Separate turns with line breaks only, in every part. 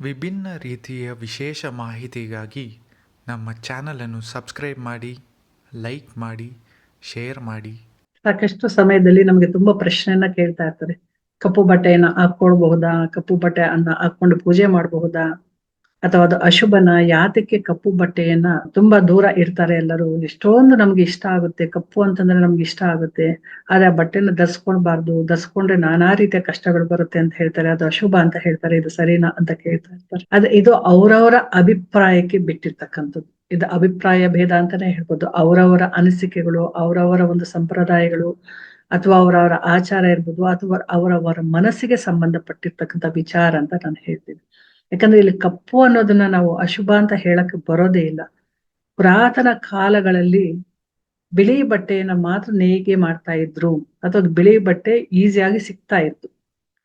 ವಿಭಿನ್ನ ರೀತಿಯ ವಿಶೇಷ ಮಾಹಿತಿಗಾಗಿ ನಮ್ಮ ಚಾನಲನ್ನು ಸಬ್ಸ್ಕ್ರೈಬ್ ಮಾಡಿ, ಲೈಕ್ ಮಾಡಿ, ಶೇರ್ ಮಾಡಿ.
ಸಾಕಷ್ಟು ಸಮಯದಲ್ಲಿ ನಮಗೆ ತುಂಬಾ ಪ್ರಶ್ನೆಯನ್ನ ಕೇಳ್ತಾ ಇರ್ತಾರೆ. ಕಪ್ಪು ಬಟ್ಟೆಯನ್ನ ಹಾಕೊಳ್ಬಹುದಾ ಕಪ್ಪು ಬಟ್ಟೆ ಅನ್ನ ಹಾಕೊಂಡು ಪೂಜೆ ಮಾಡಬಹುದಾ? ಅಥವಾ ಅದು ಅಶುಭನ, ಯಾತಕ್ಕೆ ಕಪ್ಪು ಬಟ್ಟೆಯನ್ನ ತುಂಬಾ ದೂರ ಇರ್ತಾರೆ ಎಲ್ಲರೂ. ಎಷ್ಟೊಂದು ನಮ್ಗೆ ಇಷ್ಟ ಆಗುತ್ತೆ. ಕಪ್ಪು ಅಂತಂದ್ರೆ ನಮ್ಗೆ ಇಷ್ಟ ಆಗುತ್ತೆ. ಆದ್ರೆ ಆ ಬಟ್ಟೆನ ಧರಿಸ್ಕೊಳ್ಬಾರ್ದು. ಧರಿಸ್ಕೊಂಡ್ರೆ ನಾನಾ ರೀತಿಯ ಕಷ್ಟಗಳು ಬರುತ್ತೆ ಅಂತ ಹೇಳ್ತಾರೆ. ಅದು ಅಶುಭ ಅಂತ ಹೇಳ್ತಾರೆ. ಇದು ಸರಿನಾ ಅಂತ ಕೇಳ್ತಾ ಇರ್ತಾರೆ. ಅದೇ ಇದು ಅವರವರ ಅಭಿಪ್ರಾಯಕ್ಕೆ ಬಿಟ್ಟಿರ್ತಕ್ಕಂಥದ್ದು. ಇದು ಅಭಿಪ್ರಾಯ ಭೇದ ಅಂತಾನೆ ಹೇಳ್ಬೋದು. ಅವರವರ ಅನಿಸಿಕೆಗಳು, ಅವರವರ ಒಂದು ಸಂಪ್ರದಾಯಗಳು, ಅಥವಾ ಅವರವರ ಆಚಾರ ಇರ್ಬೋದು, ಅಥವಾ ಅವರವರ ಮನಸ್ಸಿಗೆ ಸಂಬಂಧಪಟ್ಟಿರ್ತಕ್ಕಂಥ ವಿಚಾರ ಅಂತ ನಾನು ಹೇಳ್ತೀನಿ. ಯಾಕಂದ್ರೆ ಇಲ್ಲಿ ಕಪ್ಪು ಅನ್ನೋದನ್ನ ನಾವು ಅಶುಭ ಅಂತ ಹೇಳಕ್ಕೆ ಬರೋದೇ ಇಲ್ಲ. ಪುರಾತನ ಕಾಲಗಳಲ್ಲಿ ಬಿಳಿ ಬಟ್ಟೆಯನ್ನ ಮಾತ್ರ ನೇಯ್ಗೆ ಮಾಡ್ತಾ ಇದ್ರು. ಅಥವಾ ಬಿಳಿ ಬಟ್ಟೆ ಈಸಿಯಾಗಿ ಸಿಗ್ತಾ ಇತ್ತು.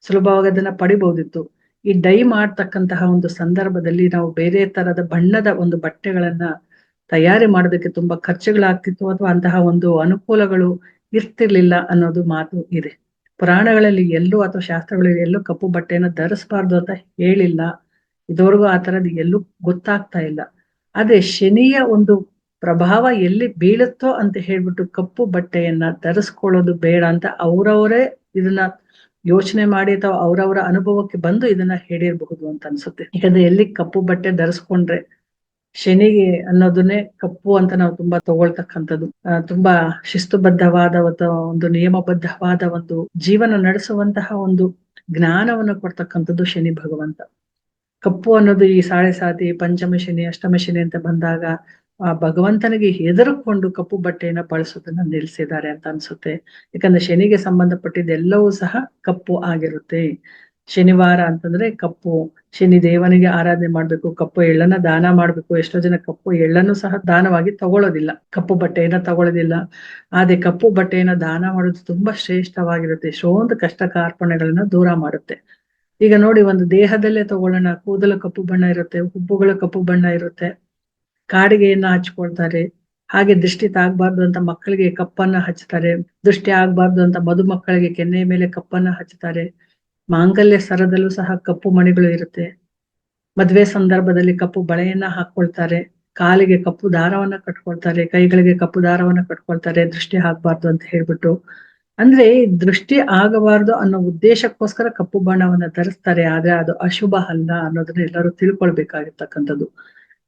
ಸುಲಭವಾಗಿ ಅದನ್ನ ಪಡಿಬಹುದಿತ್ತು. ಈ ಡೈ ಮಾಡ್ತಕ್ಕಂತಹ ಒಂದು ಸಂದರ್ಭದಲ್ಲಿ ನಾವು ಬೇರೆ ತರದ ಬಣ್ಣದ ಒಂದು ಬಟ್ಟೆಗಳನ್ನ ತಯಾರಿ ಮಾಡೋದಕ್ಕೆ ತುಂಬಾ ಖರ್ಚುಗಳಾಗ್ತಿತ್ತು. ಅಥವಾ ಅಂತಹ ಒಂದು ಅನುಕೂಲಗಳು ಇರ್ತಿರ್ಲಿಲ್ಲ ಅನ್ನೋದು ಮಾತು ಇದೆ. ಪುರಾಣಗಳಲ್ಲಿ ಎಲ್ಲೂ ಅಥವಾ ಶಾಸ್ತ್ರಗಳಲ್ಲಿ ಎಲ್ಲೂ ಕಪ್ಪು ಬಟ್ಟೆಯನ್ನ ಧರಿಸಬಾರ್ದು ಅಂತ ಹೇಳಿಲ್ಲ. ಇದುವರೆಗೂ ಆ ತರದ್ ಎಲ್ಲೂ ಗೊತ್ತಾಗ್ತಾ ಇಲ್ಲ. ಆದ್ರೆ ಶನಿಯ ಒಂದು ಪ್ರಭಾವ ಎಲ್ಲಿ ಬೀಳುತ್ತೋ ಅಂತ ಹೇಳ್ಬಿಟ್ಟು ಕಪ್ಪು ಬಟ್ಟೆಯನ್ನ ಧರಿಸ್ಕೊಳ್ಳೋದು ಬೇಡ ಅಂತ ಅವರವರೇ ಇದನ್ನ ಯೋಚನೆ ಮಾಡಿ ಅಥವಾ ಅವರವರ ಅನುಭವಕ್ಕೆ ಬಂದು ಇದನ್ನ ಹೇಳಿರ್ಬಹುದು ಅಂತ ಅನ್ಸುತ್ತೆ. ಯಾಕಂದ್ರೆ ಎಲ್ಲಿ ಕಪ್ಪು ಬಟ್ಟೆ ಧರಿಸ್ಕೊಂಡ್ರೆ ಶನಿಗೆ ಅನ್ನೋದನ್ನೇ ಕಪ್ಪು ಅಂತ ನಾವು ತುಂಬಾ ತಗೊಳ್ತಕ್ಕಂಥದ್ದು. ತುಂಬಾ ಶಿಸ್ತುಬದ್ಧವಾದ ಒಂದು ನಿಯಮಬದ್ಧವಾದ ಒಂದು ಜೀವನ ನಡೆಸುವಂತಹ ಒಂದು ಜ್ಞಾನವನ್ನು ಕೊಡ್ತಕ್ಕಂಥದ್ದು ಶನಿ ಭಗವಂತ. ಕಪ್ಪು ಅನ್ನೋದು ಈ ಸಾಳೆ ಸಾತಿ ಪಂಚಮಶಿನಿ ಅಷ್ಟಮಶಿನಿ ಅಂತ ಬಂದಾಗ, ಆ ಭಗವಂತನಿಗೆ ಹೆದರ್ಕೊಂಡು ಕಪ್ಪು ಬಟ್ಟೆಯನ್ನ ಬಳಸೋದನ್ನ ನಿಲ್ಸಿದ್ದಾರೆ ಅಂತ ಅನ್ಸುತ್ತೆ. ಯಾಕಂದ್ರೆ ಶನಿಗೆ ಸಂಬಂಧಪಟ್ಟಿದ್ದೆಲ್ಲವೂ ಸಹ ಕಪ್ಪು ಆಗಿರುತ್ತೆ. ಶನಿವಾರ ಅಂತಂದ್ರೆ ಕಪ್ಪು. ಶನಿ ದೇವನಿಗೆ ಆರಾಧನೆ ಮಾಡ್ಬೇಕು, ಕಪ್ಪು ಎಳ್ಳನ್ನ ದಾನ ಮಾಡ್ಬೇಕು. ಎಷ್ಟೋ ಜನ ಕಪ್ಪು ಎಳ್ಳನ್ನು ಸಹ ದಾನವಾಗಿ ತಗೊಳ್ಳೋದಿಲ್ಲ ಕಪ್ಪು ಬಟ್ಟೆಯನ್ನ ತಗೊಳ್ಳೋದಿಲ್ಲ ಆದ್ರೆ ಕಪ್ಪು ಬಟ್ಟೆಯನ್ನ ದಾನ ಮಾಡೋದು ತುಂಬಾ ಶ್ರೇಷ್ಠವಾಗಿರುತ್ತೆ. ಎಷ್ಟೊಂದು ಕಷ್ಟ ಕಾರ್ಪಣೆಗಳನ್ನ ದೂರ ಮಾಡುತ್ತೆ. ಈಗ ನೋಡಿ ಒಂದು ದೇಹದಲ್ಲೇ ತಗೊಳ್ಳೋಣ. ಕೂದಲ ಕಪ್ಪು ಬಣ್ಣ ಇರುತ್ತೆ, ಹುಬ್ಬುಗಳ ಕಪ್ಪು ಬಣ್ಣ ಇರುತ್ತೆ. ಕಾಡಿಗೆಯನ್ನ ಹಚ್ಕೊಳ್ತಾರೆ? ಹಾಗೆ ದೃಷ್ಟಿ ತಾಗ್ಬಾರ್ದು ಅಂತ ಮಕ್ಕಳಿಗೆ ಕಪ್ಪನ್ನ ಹಚ್ತಾರೆ. ದೃಷ್ಟಿ ಆಗ್ಬಾರ್ದು ಅಂತ ಮದುಮಕ್ಕಳಿಗೆ ಕೆನ್ನೆ ಮೇಲೆ ಕಪ್ಪನ್ನ ಹಚ್ತಾರೆ. ಮಾಂಗಲ್ಯ ಸರದಲ್ಲೂ ಸಹ ಕಪ್ಪು ಮಣಿಗಳು ಇರುತ್ತೆ. ಮದ್ವೆ ಸಂದರ್ಭದಲ್ಲಿ ಕಪ್ಪು ಬಳೆಯನ್ನ ಹಾಕೊಳ್ತಾರೆ ಕಾಲಿಗೆ ಕಪ್ಪು ದಾರವನ್ನ ಕಟ್ಕೊಳ್ತಾರೆ. ಕೈಗಳಿಗೆ ಕಪ್ಪು ದಾರವನ್ನ ಕಟ್ಕೊಳ್ತಾರೆ. ದೃಷ್ಟಿ ಆಗ್ಬಾರ್ದು ಅಂತ ಹೇಳ್ಬಿಟ್ಟು ಅಂದ್ರೆ ದೃಷ್ಟಿ ಆಗಬಾರದು ಅನ್ನೋ ಉದ್ದೇಶಕ್ಕೋಸ್ಕರ ಕಪ್ಪು ಬಣ್ಣವನ್ನ ಧರಿಸ್ತಾರೆ, ಆದ್ರೆ ಅದು ಅಶುಭ ಅಲ್ಲ ಅನ್ನೋದನ್ನ ಎಲ್ಲರೂ ತಿಳ್ಕೊಳ್ಬೇಕಾಗಿರ್ತಕ್ಕಂಥದ್ದು.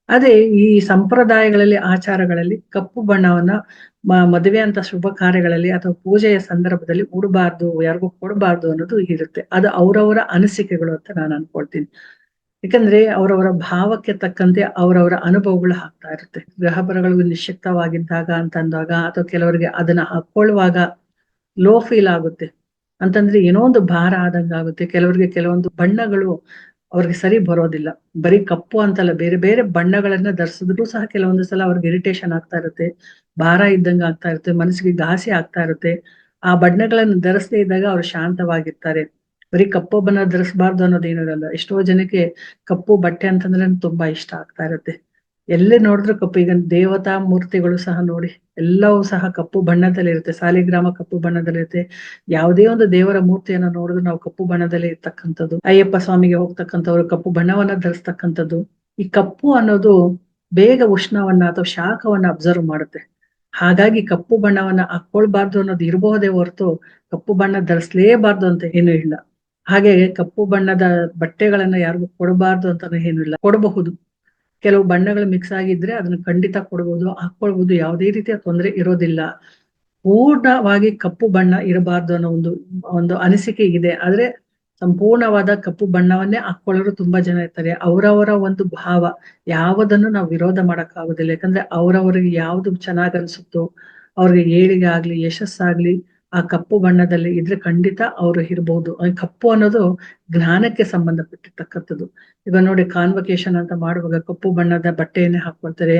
ಅದೇ ಈ ಸಂಪ್ರದಾಯಗಳಲ್ಲಿ, ಆಚಾರಗಳಲ್ಲಿ ಕಪ್ಪು ಬಣ್ಣವನ್ನ ಮದುವೆ ಅಂತ ಶುಭ ಕಾರ್ಯಗಳಲ್ಲಿ ಅಥವಾ ಪೂಜೆಯ ಸಂದರ್ಭದಲ್ಲಿ ಉಡಬಾರ್ದು, ಯಾರಿಗೂ ಕೊಡಬಾರ್ದು ಅನ್ನೋದು ಇರುತ್ತೆ. ಅದು ಅವರವರ ಅನಿಸಿಕೆಗಳು ಅಂತ ನಾನು ಅನ್ಕೊಳ್ತೀನಿ. ಯಾಕಂದ್ರೆ ಅವರವರ ಭಾವಕ್ಕೆ ತಕ್ಕಂತೆ ಅವರವರ ಅನುಭವಗಳು ಆಗ್ತಾ ಇರುತ್ತೆ. ಗ್ರಹಬರಗಳು ನಿಶ್ಚಿತವಾಗಿದ್ದಾಗ ಅಂತ ಅಂದಾಗ ಅಥವಾ ಕೆಲವರಿಗೆ ಅದನ್ನ ಹಾಕೊಳ್ಳುವಾಗ ಲೋ ಫೀಲ್ ಆಗುತ್ತೆ. ಅಂತಂದ್ರೆ ಏನೋ ಒಂದು ಭಾರ ಆದಂಗ ಆಗುತ್ತೆ ಕೆಲವರಿಗೆ ಕೆಲವೊಂದು ಬಣ್ಣಗಳು ಅವ್ರಿಗೆ ಸರಿ ಬರೋದಿಲ್ಲ. ಬರೀ ಕಪ್ಪು ಅಂತಲ್ಲ, ಬೇರೆ ಬೇರೆ ಬಣ್ಣಗಳನ್ನ ಧರಿಸಿದ್ರು ಸಹ ಕೆಲವೊಂದು ಸಲ ಅವ್ರಿಗೆ ಇರಿಟೇಷನ್ ಆಗ್ತಾ ಇರುತ್ತೆ. ಭಾರ ಇದ್ದಂಗ ಆಗ್ತಾ ಇರುತ್ತೆ, ಮನಸ್ಸಿಗೆ ಘಾಸಿ ಆಗ್ತಾ ಇರುತ್ತೆ. ಆ ಬಣ್ಣಗಳನ್ನು ಧರಿಸದೇ ಇದ್ದಾಗ ಅವ್ರು ಶಾಂತವಾಗಿರ್ತಾರೆ. ಬರೀ ಕಪ್ಪು ಬಣ್ಣ ಧರಿಸಬಾರ್ದು ಅನ್ನೋದೇನಿರಲ್ಲ. ಎಷ್ಟೋ ಜನಕ್ಕೆ ಕಪ್ಪು ಬಟ್ಟೆ ಅಂತಂದ್ರೆ ತುಂಬಾ ಇಷ್ಟ ಆಗ್ತಾ ಇರುತ್ತೆ. ಎಲ್ಲೇ ನೋಡಿದ್ರು ಕಪ್ಪು, ಈಗ ದೇವತಾ ಮೂರ್ತಿಗಳು ಸಹ ನೋಡಿ, ಎಲ್ಲವೂ ಸಹ ಕಪ್ಪು ಬಣ್ಣದಲ್ಲಿ ಇರುತ್ತೆ. ಸಾಲಿಗ್ರಾಮ ಕಪ್ಪು ಬಣ್ಣದಲ್ಲಿ ಇರುತ್ತೆ. ಯಾವುದೇ ಒಂದು ದೇವರ ಮೂರ್ತಿಯನ್ನ ನೋಡಿದ್ರು ನಾವು ಕಪ್ಪು ಬಣ್ಣದಲ್ಲಿ ಇರ್ತಕ್ಕಂಥದ್ದು. ಅಯ್ಯಪ್ಪ ಸ್ವಾಮಿಗೆ ಹೋಗ್ತಕ್ಕಂಥವ್ರು ಕಪ್ಪು ಬಣ್ಣವನ್ನ ಧರಿಸ್ತಕ್ಕಂಥದ್ದು. ಈ ಕಪ್ಪು ಅನ್ನೋದು ಬೇಗ ಉಷ್ಣವನ್ನ ಅಥವಾ ಶಾಖವನ್ನ ಅಬ್ಸರ್ವ್ ಮಾಡುತ್ತೆ. ಹಾಗಾಗಿ ಕಪ್ಪು ಬಣ್ಣವನ್ನ ಹಾಕೊಳ್ಬಾರ್ದು ಅನ್ನೋದು ಇರಬಹುದೇ ಹೊರತು ಕಪ್ಪು ಬಣ್ಣ ಧರಿಸ್ಲೇಬಾರ್ದು ಅಂತ ಏನು ಇಲ್ಲ. ಹಾಗೆ ಕಪ್ಪು ಬಣ್ಣದ ಬಟ್ಟೆಗಳನ್ನ ಯಾರಿಗೂ ಕೊಡಬಾರ್ದು ಅಂತಾನು ಏನು ಇಲ್ಲ. ಕೊಡಬಹುದು. ಕೆಲವು ಬಣ್ಣಗಳು ಮಿಕ್ಸ್ ಆಗಿದ್ರೆ ಅದನ್ನ ಖಂಡಿತ ಕೊಡ್ಬೋದು ಹಾಕೊಳ್ಬಹುದು ಯಾವುದೇ ರೀತಿಯ ತೊಂದರೆ ಇರೋದಿಲ್ಲ. ಪೂರ್ಣವಾಗಿ ಕಪ್ಪು ಬಣ್ಣ ಇರಬಾರ್ದು ಅನ್ನೋ ಒಂದು ಒಂದು ಅನಿಸಿಕೆ ಇದೆ. ಆದ್ರೆ ಸಂಪೂರ್ಣವಾದ ಕಪ್ಪು ಬಣ್ಣವನ್ನೇ ಹಾಕೊಳ್ಳೋರು ತುಂಬಾ ಜನ ಇರ್ತಾರೆ. ಅವರವರ ಒಂದು ಭಾವ, ಯಾವುದನ್ನು ನಾವು ವಿರೋಧ ಮಾಡಕ್ ಆಗೋದಿಲ್ಲ ಯಾಕಂದ್ರೆ ಅವರವರಿಗೆ ಯಾವ್ದು ಚೆನ್ನಾಗಿ ಅನ್ಸುತ್ತೋ, ಅವ್ರಿಗೆ ಏಳಿಗೆ ಆಗ್ಲಿ, ಯಶಸ್ಸಾಗ್ಲಿ ಆ ಕಪ್ಪು ಬಣ್ಣದಲ್ಲಿ ಇದ್ರೆ ಖಂಡಿತ ಅವರು ಇರಬಹುದು ಕಪ್ಪು ಅನ್ನೋದು ಜ್ಞಾನಕ್ಕೆ ಸಂಬಂಧಪಟ್ಟಿರ್ತಕ್ಕಂಥದ್ದು. ಈಗ ನೋಡಿ ಕಾನ್ವಕೇಶನ್ ಅಂತ ಮಾಡುವಾಗ ಕಪ್ಪು ಬಣ್ಣದ ಬಟ್ಟೆಯನ್ನೇ ಹಾಕೊಳ್ತಾರೆ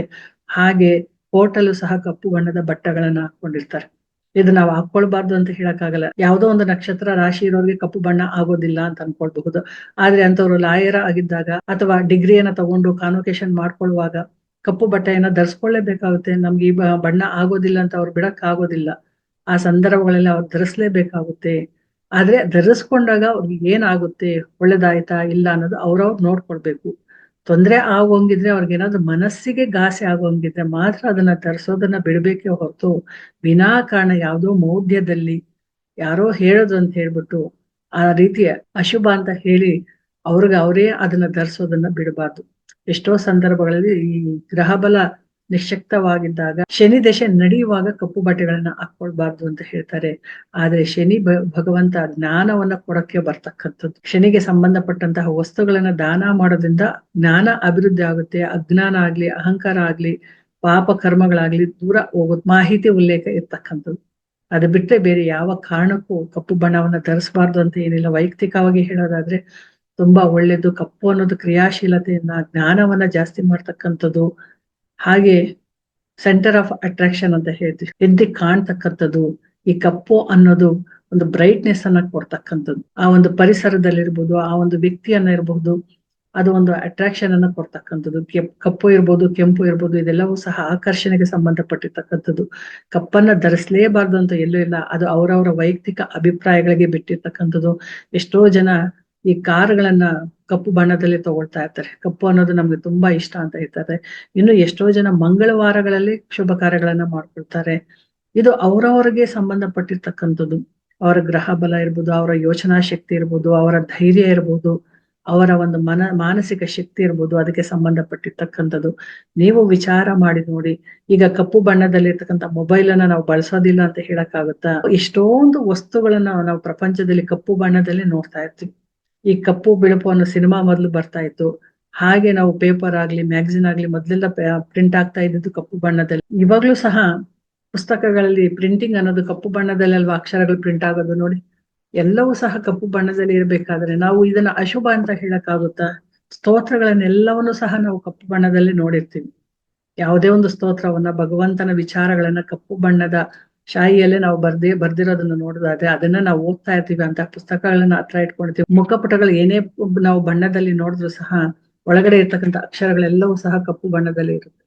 ಹಾಗೆ ಹೋಟೆಲ್ ಸಹ ಕಪ್ಪು ಬಣ್ಣದ ಬಟ್ಟೆಗಳನ್ನ ಹಾಕೊಂಡಿರ್ತಾರೆ ಇದು ನಾವು ಹಾಕೊಳ್ಬಾರ್ದು ಅಂತ ಹೇಳಕ್ಕಾಗಲ್ಲ. ಯಾವುದೋ ಒಂದು ನಕ್ಷತ್ರ ರಾಶಿ ಇರೋರಿಗೆ ಕಪ್ಪು ಬಣ್ಣ ಆಗೋದಿಲ್ಲ ಅಂತ ಅನ್ಕೊಳ್ಬಹುದು. ಆದ್ರೆ ಅಂತವ್ರು ಲಾಯರ್ ಆಗಿದ್ದಾಗ ಅಥವಾ ಡಿಗ್ರಿಯನ್ನ ತಗೊಂಡು ಕಾನ್ವಕೇಶನ್ ಮಾಡ್ಕೊಳ್ಳುವಾಗ ಕಪ್ಪು ಬಟ್ಟೆಯನ್ನ ಧರಿಸ್ಕೊಳ್ಳೇಬೇಕಾಗುತ್ತೆ. ನಮ್ಗೆ ಈ ಬಣ್ಣ ಆಗೋದಿಲ್ಲ ಅಂತ ಅವ್ರು ಬಿಡಕ್ ಆಗೋದಿಲ್ಲ ಆ ಸಂದರ್ಭಗಳಲ್ಲಿ ಅವ್ರು ಧರಿಸ್ಲೇಬೇಕಾಗುತ್ತೆ. ಆದ್ರೆ ಧರಿಸ್ಕೊಂಡಾಗ ಅವ್ರಿಗೆ ಏನಾಗುತ್ತೆ? ಒಳ್ಳೇದಾಯ್ತಾ ಇಲ್ಲ ಅನ್ನೋದು ಅವ್ರವ್ರು ನೋಡ್ಕೊಳ್ಬೇಕು. ತೊಂದ್ರೆ ಆಗೋಂಗಿದ್ರೆ ಅವ್ರಿಗೆ ಏನಾದ್ರು ಮನಸ್ಸಿಗೆ ಗಾಸೆ ಆಗೋಂಗಿದ್ರೆ ಮಾತ್ರ ಅದನ್ನ ತರಿಸೋದನ್ನ ಬಿಡ್ಬೇಕೇ ಹೊರತು ವಿನಾಕಾರಣ ಯಾವುದೋ ಮೌಢ್ಯದಲ್ಲಿ ಯಾರೋ ಹೇಳೋದು ಅಂತ ಹೇಳ್ಬಿಟ್ಟು ಆ ರೀತಿಯ ಅಶುಭ ಅಂತ ಹೇಳಿ ಅವ್ರಿಗೆ ಅವರೇ ಅದನ್ನ ಧರಿಸೋದನ್ನ ಬಿಡಬಾರ್ದು. ಎಷ್ಟೋ ಸಂದರ್ಭಗಳಲ್ಲಿ ಈ ಗ್ರಹ ನಿಶಕ್ತವಾಗಿದ್ದಾಗ ಶನಿ ದಶೆ ನಡೆಯುವಾಗ ಕಪ್ಪು ಬಟ್ಟೆಗಳನ್ನ ಹಾಕೊಳ್ಬಾರ್ದು ಅಂತ ಹೇಳ್ತಾರೆ. ಆದ್ರೆ ಶನಿ ಭಗವಂತ ಜ್ಞಾನವನ್ನ ಕೊಡಕ್ಕೆ ಬರ್ತಕ್ಕಂಥದ್ದು. ಶನಿಗೆ ಸಂಬಂಧಪಟ್ಟಂತಹ ವಸ್ತುಗಳನ್ನ ದಾನ ಮಾಡೋದ್ರಿಂದ ಜ್ಞಾನ ಅಭಿವೃದ್ಧಿ ಆಗುತ್ತೆ, ಅಜ್ಞಾನ ಆಗ್ಲಿ, ಅಹಂಕಾರ ಆಗ್ಲಿ, ಪಾಪ ಕರ್ಮಗಳಾಗ್ಲಿ ದೂರ ಹೋಗುತ್ತೆ. ಮಾಹಿತಿ ಉಲ್ಲೇಖ ಇರ್ತಕ್ಕಂಥದ್ದು. ಅದು ಬಿಟ್ಟರೆ ಬೇರೆ ಯಾವ ಕಾರಣಕ್ಕೂ ಕಪ್ಪು ಬಣ್ಣವನ್ನ ಧರಿಸಬಾರ್ದು ಅಂತ ಏನಿಲ್ಲ. ವೈಯಕ್ತಿಕವಾಗಿ ಹೇಳೋದಾದ್ರೆ ತುಂಬಾ ಒಳ್ಳೇದು. ಕಪ್ಪು ಅನ್ನೋದು ಕ್ರಿಯಾಶೀಲತೆಯನ್ನ, ಜ್ಞಾನವನ್ನ ಜಾಸ್ತಿ ಮಾಡ್ತಕ್ಕಂಥದ್ದು. ಹಾಗೆ ಸೆಂಟರ್ ಆಫ್ ಅಟ್ರಾಕ್ಷನ್ ಅಂತ ಹೇಳ್ತೀವಿ. ಎದ್ದಿ ಕಾಣ್ತಕ್ಕಂಥದ್ದು, ಈ ಕಪ್ಪು ಅನ್ನೋದು ಒಂದು ಬ್ರೈಟ್ನೆಸ್ ಅನ್ನ ಕೊಡ್ತಕ್ಕಂಥದ್ದು. ಆ ಒಂದು ಪರಿಸರದಲ್ಲಿರ್ಬೋದು, ಆ ಒಂದು ವ್ಯಕ್ತಿಯನ್ನ ಇರಬಹುದು ಅದು ಒಂದು ಅಟ್ರಾಕ್ಷನ್ ಅನ್ನ ಕೊಡ್ತಕ್ಕಂಥದ್ದು. ಕೆಪ್- ಕಪ್ಪು ಇರ್ಬೋದು, ಕೆಂಪು ಇರ್ಬೋದು, ಇದೆಲ್ಲವೂ ಸಹ ಆಕರ್ಷಣೆಗೆ ಸಂಬಂಧಪಟ್ಟಿರ್ತಕ್ಕಂಥದ್ದು. ಕಪ್ಪನ್ನ ಧರಿಸಲೇಬಾರ್ದು ಅಂತ ಎಲ್ಲೂ ಇಲ್ಲ. ಅದು ಅವರವರ ವೈಯಕ್ತಿಕ ಅಭಿಪ್ರಾಯಗಳಿಗೆ ಬಿಟ್ಟಿರ್ತಕ್ಕಂಥದ್ದು. ಎಷ್ಟೋ ಜನ ಈ ಕಾರುಗಳನ್ನ ಕಪ್ಪು ಬಣ್ಣದಲ್ಲಿ ತಗೊಳ್ತಾ ಇರ್ತಾರೆ. ಕಪ್ಪು ಅನ್ನೋದು ನಮ್ಗೆ ತುಂಬಾ ಇಷ್ಟ ಅಂತ ಹೇಳ್ತಾರೆ. ಇನ್ನು ಎಷ್ಟೋ ಜನ ಮಂಗಳವಾರಗಳಲ್ಲಿ ಶುಭ ಕಾರ್ಯಗಳನ್ನ ಮಾಡ್ಕೊಳ್ತಾರೆ. ಇದು ಅವರವರಿಗೆ ಸಂಬಂಧಪಟ್ಟಿರ್ತಕ್ಕಂಥದ್ದು. ಅವರ ಗ್ರಹ ಬಲ ಇರ್ಬೋದು, ಅವರ ಯೋಚನಾ ಶಕ್ತಿ ಇರ್ಬೋದು, ಅವರ ಧೈರ್ಯ ಇರ್ಬೋದು, ಅವರ ಒಂದು ಮನ, ಮಾನಸಿಕ ಶಕ್ತಿ ಇರ್ಬೋದು, ಅದಕ್ಕೆ ಸಂಬಂಧಪಟ್ಟಿರ್ತಕ್ಕಂಥದ್ದು. ನೀವು ವಿಚಾರ ಮಾಡಿ ನೋಡಿ. ಈಗ ಕಪ್ಪು ಬಣ್ಣದಲ್ಲಿ ಇರ್ತಕ್ಕಂಥ ಮೊಬೈಲ್ ಅನ್ನ ನಾವು ಬಳಸೋದಿಲ್ಲ ಅಂತ ಹೇಳಕ್ಕಾಗುತ್ತಾ? ಎಷ್ಟೊಂದು ವಸ್ತುಗಳನ್ನ ನಾವು ಪ್ರಪಂಚದಲ್ಲಿ ಕಪ್ಪು ಬಣ್ಣದಲ್ಲಿ ನೋಡ್ತಾ ಇರ್ತೀವಿ. ಈ ಕಪ್ಪು ಬಿಳುಪು ಅನ್ನೋ ಸಿನಿಮಾ ಮೊದಲು ಬರ್ತಾ ಇತ್ತು. ಹಾಗೆ ನಾವು ಪೇಪರ್ ಆಗ್ಲಿ ಮ್ಯಾಗಝಿನ್ ಆಗ್ಲಿ ಮೊದ್ಲೆಲ್ಲ ಪ್ರಿಂಟ್ ಆಗ್ತಾ ಇದ್ದಿದ್ದು ಕಪ್ಪು ಬಣ್ಣದಲ್ಲಿ. ಇವಾಗ್ಲೂ ಸಹ ಪುಸ್ತಕಗಳಲ್ಲಿ ಪ್ರಿಂಟಿಂಗ್ ಅನ್ನೋದು ಕಪ್ಪು ಬಣ್ಣದಲ್ಲಿ ಅಲ್ವಾ ಅಕ್ಷರಗಳು ಪ್ರಿಂಟ್ ಆಗೋದು ನೋಡಿ. ಎಲ್ಲವೂ ಸಹ ಕಪ್ಪು ಬಣ್ಣದಲ್ಲಿ ಇರಬೇಕಾದ್ರೆ ನಾವು ಇದನ್ನ ಅಶುಭ ಅಂತ ಹೇಳಕ್ಕಾಗುತ್ತಾ? ಸ್ತೋತ್ರಗಳನ್ನೆಲ್ಲವನ್ನು ಸಹ ನಾವು ಕಪ್ಪು ಬಣ್ಣದಲ್ಲಿ ನೋಡಿರ್ತೀವಿ. ಯಾವುದೇ ಒಂದು ಸ್ತೋತ್ರವನ್ನ, ಭಗವಂತನ ವಿಚಾರಗಳನ್ನ ಕಪ್ಪು ಬಣ್ಣದ ಶಾಯಿಯಲ್ಲೇ ನಾವು ಬರ್ದೇ, ಬರ್ದಿರೋದನ್ನ ನೋಡೋದಾದ್ರೆ ಅದನ್ನ ನಾವು ಓದ್ತಾ ಇರ್ತೀವಿ ಅಂತ ಪುಸ್ತಕಗಳನ್ನ ಹತ್ರ ಇಟ್ಕೊಂಡಿರ್ತೀವಿ. ಮುಖಪುಟಗಳು ಏನೇ ನಾವು ಬಣ್ಣದಲ್ಲಿ ನೋಡಿದ್ರು ಸಹ ಒಳಗಡೆ ಇರ್ತಕ್ಕಂಥ ಅಕ್ಷರಗಳೆಲ್ಲವೂ ಸಹ ಕಪ್ಪು ಬಣ್ಣದಲ್ಲಿ ಇರುತ್ತೆ.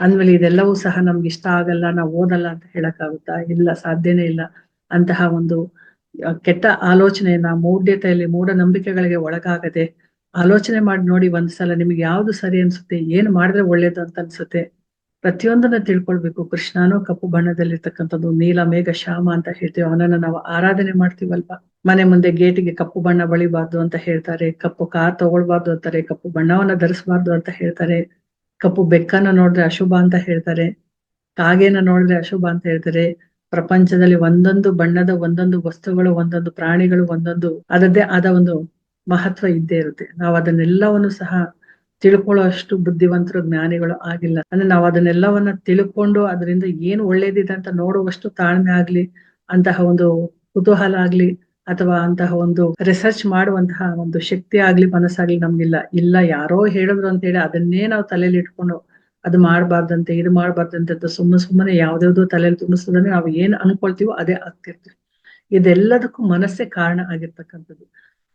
ಅಂದ್ಮೇಲೆ ಇದೆಲ್ಲವೂ ಸಹ ನಮ್ಗೆ ಇಷ್ಟ ಆಗಲ್ಲ, ನಾವು ಓದಲ್ಲ ಅಂತ ಹೇಳಕ್ಕಾಗುತ್ತಾ? ಇಲ್ಲ, ಸಾಧ್ಯನೇ ಇಲ್ಲ ಅಂತಹ ಒಂದು ಕೆಟ್ಟ ಆಲೋಚನೆಯನ್ನ ಮೌಢ್ಯತೆಯಲ್ಲಿ ಮೂಢನಂಬಿಕೆಗಳಿಗೆ ಒಳಗಾಗದೆ ಆಲೋಚನೆ ಮಾಡಿ ನೋಡಿ ಒಂದ್ಸಲ ನಿಮ್ಗೆ ಯಾವ್ದು ಸರಿ ಅನ್ಸುತ್ತೆ, ಏನ್ ಮಾಡಿದ್ರೆ ಒಳ್ಳೇದು ಅಂತ ಅನ್ಸುತ್ತೆ ಪ್ರತಿಯೊಂದನ್ನ ತಿಳ್ಕೊಳ್ಬೇಕು. ಕೃಷ್ಣನು ಕಪ್ಪು ಬಣ್ಣದಲ್ಲಿರ್ತಕ್ಕಂಥದ್ದು, ನೀಲ, ಮೇಘ, ಶ್ಯಾಮ ಅಂತ ಹೇಳ್ತೀವಿ. ಅವನನ್ನ ನಾವು ಆರಾಧನೆ ಮಾಡ್ತೀವಲ್ವಾ? ಮನೆ ಮುಂದೆ ಗೇಟಿಗೆ ಕಪ್ಪು ಬಣ್ಣ ಬಳಿಬಾರ್ದು ಅಂತ ಹೇಳ್ತಾರೆ. ಕಪ್ಪು ಕಾರ್ ತಗೊಳ್ಬಾರ್ದು ಅಂತಾರೆ. ಕಪ್ಪು ಬಣ್ಣವನ್ನ ಧರಿಸಬಾರ್ದು ಅಂತ ಹೇಳ್ತಾರೆ. ಕಪ್ಪು ಬೆಕ್ಕನ್ನ ನೋಡಿದ್ರೆ ಅಶುಭ ಅಂತ ಹೇಳ್ತಾರೆ. ಕಾಗೆನ ನೋಡಿದ್ರೆ ಅಶುಭ ಅಂತ ಹೇಳ್ತಾರೆ. ಪ್ರಪಂಚದಲ್ಲಿ ಒಂದೊಂದು ಬಣ್ಣದ ಒಂದೊಂದು ವಸ್ತುಗಳು, ಒಂದೊಂದು ಪ್ರಾಣಿಗಳು, ಒಂದೊಂದು ಅದರದ್ದೇ ಆದ ಒಂದು ಮಹತ್ವ ಇದ್ದೇ ಇರುತ್ತೆ. ನಾವು ಅದನ್ನೆಲ್ಲವನ್ನು ಸಹ ತಿಳ್ಕೊಳ್ಳೋ ಅಷ್ಟು ಬುದ್ಧಿವಂತರು, ಜ್ಞಾನಿಗಳು ಆಗಿಲ್ಲ. ಅಂದ್ರೆ ನಾವು ಅದನ್ನೆಲ್ಲವನ್ನ ತಿಳ್ಕೊಂಡು ಅದರಿಂದ ಏನು ಒಳ್ಳೇದಿದೆ ಅಂತ ನೋಡುವಷ್ಟು ತಾಳ್ಮೆ ಆಗ್ಲಿ, ಅಂತಹ ಒಂದು ಕುತೂಹಲ ಆಗ್ಲಿ, ಅಥವಾ ಅಂತಹ ಒಂದು ರಿಸರ್ಚ್ ಮಾಡುವಂತಹ ಒಂದು ಶಕ್ತಿ ಆಗ್ಲಿ, ಮನಸ್ಸಾಗ್ಲಿ ನಮ್ಗಿಲ್ಲ. ಇಲ್ಲ, ಯಾರೋ ಹೇಳಿದ್ರು ಅಂತ ಹೇಳಿ ಅದನ್ನೇ ನಾವು ತಲೆಯಲ್ಲಿ ಇಟ್ಕೊಂಡು ಅದು ಮಾಡಬಾರ್ದಂತೆ, ಇದು ಮಾಡಬಾರ್ದಂತೆ ಅಂತ ಸುಮ್ಮನೆ ಸುಮ್ಮನೆ ಯಾವ್ದ್ಯಾವ್ದು ತಲೆಯಲ್ಲಿ ತುಂಬಿಸೋದಂದ್ರೆ ನಾವು ಏನ್ ಅನ್ಕೊಳ್ತೀವೋ ಅದೇ ಆಗ್ತಿರ್ತೀವಿ. ಇದೆಲ್ಲದಕ್ಕೂ ಮನಸ್ಸೇ ಕಾರಣ ಆಗಿರ್ತಕ್ಕಂಥದ್ದು.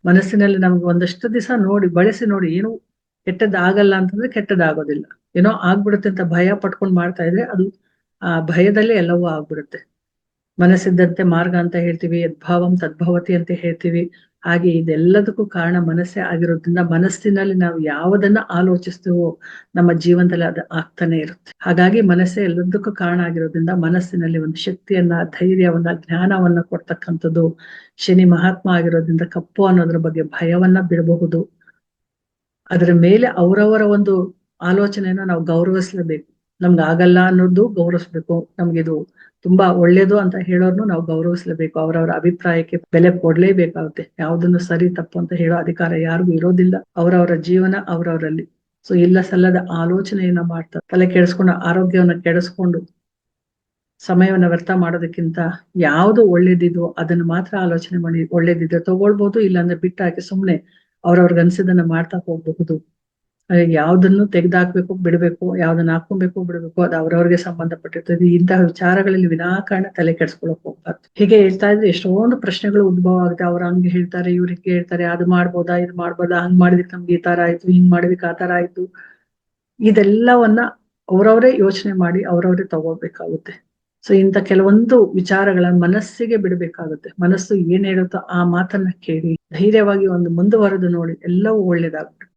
ಮನಸ್ಸಿನಲ್ಲಿ ನಮ್ಗೆ ಒಂದಷ್ಟು ದಿವಸ ನೋಡಿ, ಬಳಸಿ ನೋಡಿ, ಏನು ಕೆಟ್ಟದ್ದಾಗಲ್ಲ ಅಂತಂದ್ರೆ ಕೆಟ್ಟದಾಗೋದಿಲ್ಲ ಏನೋ ಆಗ್ಬಿಡುತ್ತೆ ಅಂತ ಭಯ ಪಟ್ಕೊಂಡ್ ಮಾಡ್ತಾ ಇದ್ರೆ ಅದು ಆ ಭಯದಲ್ಲೇ ಎಲ್ಲವೂ ಆಗ್ಬಿಡುತ್ತೆ. ಮನಸ್ಸಿದ್ದಂತೆ ಮಾರ್ಗ ಅಂತ ಹೇಳ್ತೀವಿ, ಯದ್ಭಾವಂ ತದ್ಭವತಿ ಅಂತ ಹೇಳ್ತೀವಿ. ಹಾಗೆ ಇದೆಲ್ಲದಕ್ಕೂ ಕಾರಣ ಮನಸ್ಸೇ ಆಗಿರೋದ್ರಿಂದ ಮನಸ್ಸಿನಲ್ಲಿ ನಾವು ಯಾವುದನ್ನ ಆಲೋಚಿಸ್ತೀವೋ ನಮ್ಮ ಜೀವನದಲ್ಲಿ ಅದು ಆಗ್ತಾನೆ ಇರುತ್ತೆ. ಹಾಗಾಗಿ ಮನಸ್ಸೇ ಎಲ್ಲದಕ್ಕೂ ಕಾರಣ ಆಗಿರೋದ್ರಿಂದ ಮನಸ್ಸಿನಲ್ಲಿ ಒಂದು ಶಕ್ತಿಯನ್ನ, ಧೈರ್ಯವನ್ನ, ಜ್ಞಾನವನ್ನ ಕೊಡ್ತಕ್ಕಂಥದ್ದು ಶನಿ ಮಹಾತ್ಮ ಆಗಿರೋದ್ರಿಂದ ಕಪ್ಪು ಅನ್ನೋದ್ರ ಬಗ್ಗೆ ಭಯವನ್ನ ಬಿಡಬಹುದು. ಅದರ ಮೇಲೆ ಅವರವರ ಒಂದು ಆಲೋಚನೆಯನ್ನ ನಾವು ಗೌರವಿಸ್ಲೇಬೇಕು. ನಮ್ಗೆ ಆಗಲ್ಲ ಅನ್ನೋದು ಗೌರವಿಸ್ಬೇಕು. ನಮ್ಗಿದು ತುಂಬಾ ಒಳ್ಳೇದು ಅಂತ ಹೇಳೋರ್ನು ನಾವು ಗೌರವಿಸ್ಲೇಬೇಕು. ಅವರವರ ಅಭಿಪ್ರಾಯಕ್ಕೆ ಬೆಲೆ ಕೊಡ್ಲೇಬೇಕಾಗುತ್ತೆ. ಯಾವ್ದನ್ನು ಸರಿ, ತಪ್ಪು ಅಂತ ಹೇಳೋ ಅಧಿಕಾರ ಯಾರಿಗೂ ಇರೋದಿಲ್ಲ. ಅವರವರ ಜೀವನ ಅವರವರಲ್ಲಿ. ಸೊ ಇಲ್ಲ ಸಲ್ಲದ ಆಲೋಚನೆಯನ್ನ ಮಾಡ್ತಾರೆ ತಲೆ ಕೆಡಿಸ್ಕೊಂಡು, ಆರೋಗ್ಯವನ್ನ ಕೆಡಿಸ್ಕೊಂಡು, ಸಮಯವನ್ನ ವ್ಯರ್ಥ ಮಾಡೋದಕ್ಕಿಂತ ಯಾವ್ದು ಒಳ್ಳೇದಿದೋ ಅದನ್ನ ಮಾತ್ರ ಆಲೋಚನೆ ಮಾಡಿ ಒಳ್ಳೇದಿದೆ ತಗೊಳ್ಬಹುದು ಇಲ್ಲಾಂದ್ರೆ ಬಿಟ್ಟು ಹಾಕಿ ಸುಮ್ನೆ ಅವ್ರವ್ರಿಗೆ ಅನ್ಸಿದ್ದನ್ನ ಮಾಡ್ತಾ ಹೋಗ್ಬಹುದು. ಯಾವ್ದನ್ನು ತೆಗೆದಾಕ್ಬೇಕು, ಬಿಡ್ಬೇಕು, ಯಾವ್ದನ್ನ ಹಾಕೊಬೇಕು ಬಿಡ್ಬೇಕು, ಅದು ಅವ್ರವ್ರಿಗೆ ಸಂಬಂಧಪಟ್ಟಿರ್ತದೆ. ಇಂತಹ ವಿಚಾರಗಳಲ್ಲಿ ವಿನಾಕಾರಣ ತಲೆ ಕೆಡ್ಸ್ಕೊಳಕ್ ಹೋಗ್ಬಾರ್ದು. ಹೀಗೆ ಹೇಳ್ತಾ ಇದ್ರೆ ಎಷ್ಟೊಂದು ಪ್ರಶ್ನೆಗಳು ಉದ್ಭವ ಆಗುತ್ತೆ. ಅವ್ರ ಹಂಗೆ ಹೇಳ್ತಾರೆ ಇವ್ರಿಗೆ ಹೇಳ್ತಾರೆ, ಅದು ಮಾಡ್ಬೋದಾ, ಇದು ಮಾಡ್ಬೋದಾ, ಹಂಗ್ ಮಾಡಿದಕ್ಕೆ ನಮ್ಗೆ ಈ ತರ ಆಯ್ತು, ಹಿಂಗ್ ಮಾಡಿದಕ್ಕೆ ಆ ತರ ಆಯ್ತು. ಇದೆಲ್ಲವನ್ನ ಅವ್ರವ್ರೆ ಯೋಚನೆ ಮಾಡಿ ಅವ್ರವ್ರೇ ತಗೋಬೇಕಾಗುತ್ತೆ ಸೊ ಇಂಥ ಕೆಲವೊಂದು ವಿಚಾರಗಳನ್ನ ಮನಸ್ಸಿಗೆ ಬಿಡಬೇಕಾಗುತ್ತೆ. ಮನಸ್ಸು ಏನ್ ಹೇಳುತ್ತೋ ಆ ಮಾತನ್ನ ಕೇಳಿ, ಧೈರ್ಯವಾಗಿ ಒಂದು ಮುಂದುವರೆದು ನೋಡಿ, ಎಲ್ಲವೂ ಒಳ್ಳೇದಾಗುತ್ತೆ